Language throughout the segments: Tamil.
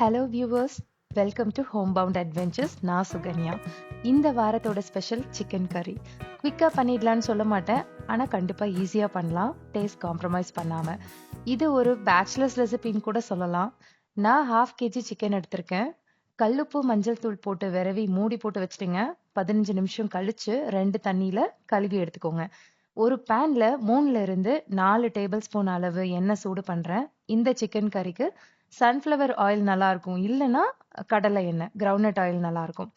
Hello viewers welcome to homebound adventures நான் சுகன்யா. இந்த வாரத்தோட ஸ்பெஷல் சிக்கன் கறி குவிக்காக பண்ணிடலான்னு சொல்ல மாட்டேன். ஆனால் கண்டிப்பாக ஈஸியாக பண்ணலாம். டேஸ்ட் காம்ப்ரமைஸ் பண்ணாமல் இது ஒரு பேச்சுலர்ஸ் ரெசிபின்னு கூட சொல்லலாம். நான் ஹாஃப் கேஜி சிக்கன் எடுத்திருக்கேன். கல்லுப்பு மஞ்சள் தூள் போட்டு விரவி மூடி போட்டு வச்சிடுங்க பதினஞ்சு நிமிஷம் கழித்து ரெண்டு தண்ணியில் கழுவி எடுத்துக்கோங்க. ஒரு பேன்ல மூணுல இருந்து நாலு டேபிள் ஸ்பூன் அளவு எண்ணெய் சூடு பண்றேன். இந்த சிக்கன் கறிக்கு சன்ஃப்ளவர் ஆயில் நல்லா இருக்கும் இல்லைன்னா கடலை எண்ணெய் கிரவுண்ட் ஆயில் நல்லா இருக்கும்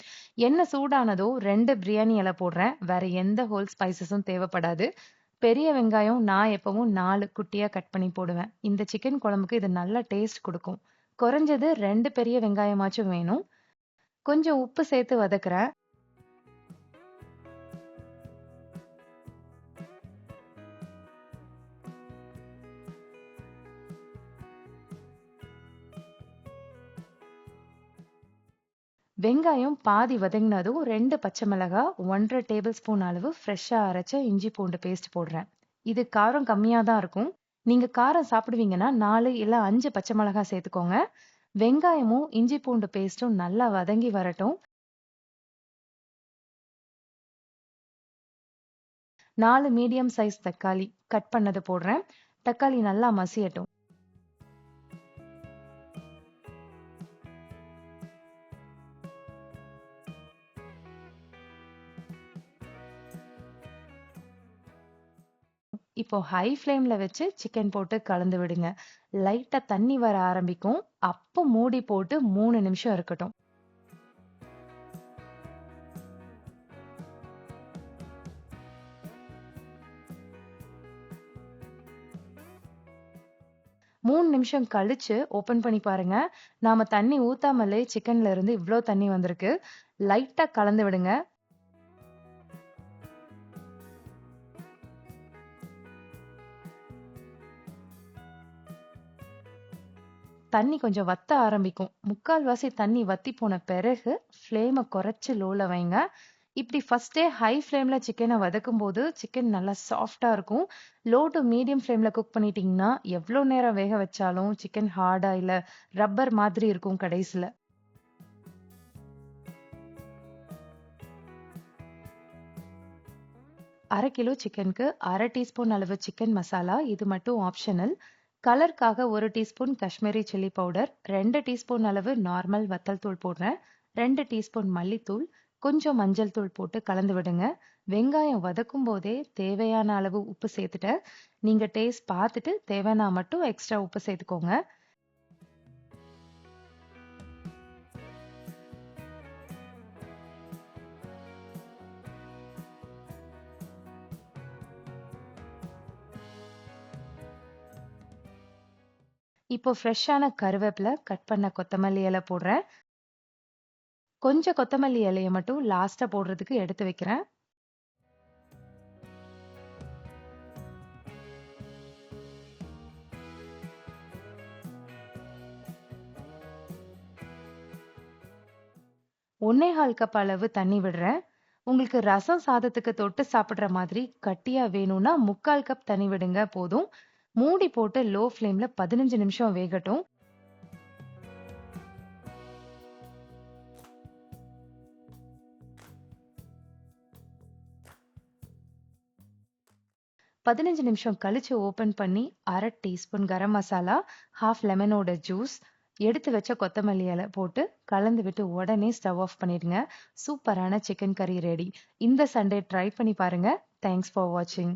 எண்ணெய் சூடானதோ ரெண்டு பிரியாணி இலை போடுறேன். வேற எந்த ஹோல் ஸ்பைசஸும் தேவைப்படாது. பெரிய வெங்காயம் நான் எப்பவும் நாலு குட்டியா கட் பண்ணி போடுவேன். இந்த சிக்கன் குழம்புக்கு இது நல்ல டேஸ்ட் கொடுக்கும். குறைஞ்சது ரெண்டு பெரிய வெங்காயமாச்சும் வேணும். கொஞ்சம் உப்பு சேர்த்து வதக்குறேன். வெங்காயம் பாதி வதங்கினதும் ரெண்டு பச்சை மிளகா ஒன்றரை டேபிள் ஸ்பூன் அளவு ஃப்ரெஷ்ஷாக அரைச்ச இஞ்சி பூண்டு பேஸ்ட் போடுறேன். இது காரம் கம்மியாக தான் இருக்கும். நீங்கள் காரம் சாப்பிடுவீங்கன்னா நாலு இல்லை அஞ்சு பச்சை மிளகாய் சேர்த்துக்கோங்க. வெங்காயமும் இஞ்சி பூண்டு பேஸ்ட்டும் நல்லா வதங்கி வரட்டும். நாலு மீடியம் சைஸ் தக்காளி கட் பண்ணது போடுறேன். தக்காளி நல்லா மசியட்டும். இப்போ ஹை ஃப்ளேம்ல வச்சு சிக்கன் போட்டு கலந்து விடுங்க. லைட்டா தண்ணி வர ஆரம்பிக்கும். அப்போ மூடி போட்டு மூணு நிமிஷம் இருக்கட்டும். மூணு நிமிஷம் கழிச்சு ஓப்பன் பண்ணி பாருங்க. நாம தண்ணி ஊத்தாமலே சிக்கன்ல இருந்து இவ்வளோ தண்ணி வந்திருக்கு. லைட்டா கலந்து விடுங்க. தண்ணி கொஞ்சம் வத்த ஆரம்பிக்கும். முக்கால்வாசி தண்ணி வத்தி போன பிறகு ஃப்ளேமை குறைச்சி லோல வைங்க. இப்படி ஃபர்ஸ்டே ஹை ஃப்ளேம்ல சிக்கனை வதக்கும் போது சிக்கன் நல்லா சாஃப்டா இருக்கும். லோ டு மீடியம் ஃப்ளேம்ல குக் பண்ணிட்டீங்கன்னா எவ்வளோ நேரம் வேக வச்சாலும் சிக்கன் ஹார்டா இல்ல ரப்பர் மாதிரி இருக்கும் கடைசியில அரை கிலோ சிக்கனுக்கு அரை டீஸ்பூன் அளவு சிக்கன் மசாலா இது மட்டும் ஆப்ஷனல் கலருக்காக ஒரு டீஸ்பூன் காஷ்மீரி சில்லி பவுடர் ரெண்டு டீஸ்பூன் அளவு நார்மல் வத்தல் தூள் போடுறேன். ரெண்டு டீஸ்பூன் மல்லித்தூள் கொஞ்சம் மஞ்சள் தூள் போட்டு கலந்து விடுங்க. வெங்காயம் வதக்கும் போதே தேவையான அளவு உப்பு சேர்த்துட்டேன். நீங்க டேஸ்ட் பார்த்துட்டு தேவைன்னா மட்டும் எக்ஸ்ட்ரா உப்பு சேர்த்துக்கோங்க. இப்போ ஃப்ரெஷ்ஷான கருவேப்பிலை கட் பண்ண கொத்தமல்லி இலை போடுறேன். கொஞ்சம் கொத்தமல்லி இலையை மட்டும் லாஸ்டா போடுறதுக்கு எடுத்து வைக்கிறேன். ஒன்னே கால் கப் அளவு தண்ணி விடுறேன். உங்களுக்கு ரசம் சாதத்துக்கு தொட்டு சாப்பிடுற மாதிரி கட்டியா வேணும்னா முக்கால் கப் தண்ணி விடுங்க போதும். மூடி போட்டு லோ ஃப்ளேம்ல பதினஞ்சு நிமிஷம் வேகட்டும். பதினஞ்சு நிமிஷம் கழிச்சு ஓபன் பண்ணி அரை டீஸ்பூன் கரம் மசாலா ஹாஃப் லெமனோட ஜூஸ் எடுத்து வச்ச கொத்தமல்லி இலை போட்டு கலந்து விட்டு உடனே ஸ்டவ் ஆஃப் பண்ணிடுங்க. சூப்பரான சிக்கன் கறி ரெடி இந்த சண்டே ட்ரை பண்ணி பாருங்க. தேங்க்ஸ் ஃபார் வாட்சிங்